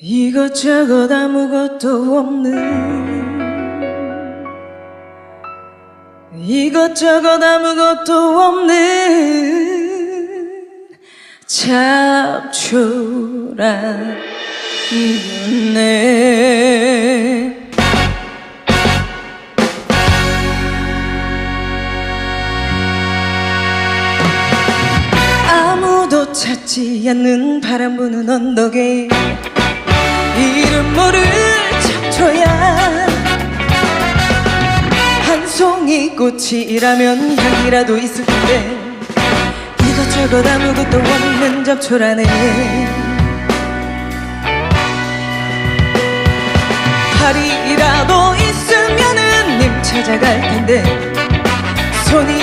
이것저것 아무것도 없는 이것저것 아무것도 없는 잡초란 이었네. 아무도 찾지 않는 바람 부는 언덕에 이름 모를 잡초야. 꽃이라면 향이라도 있을 텐데 이것저것 아무것도 없는 잡초라네. 팔이라도 있으면은 님 찾아갈 텐데 손이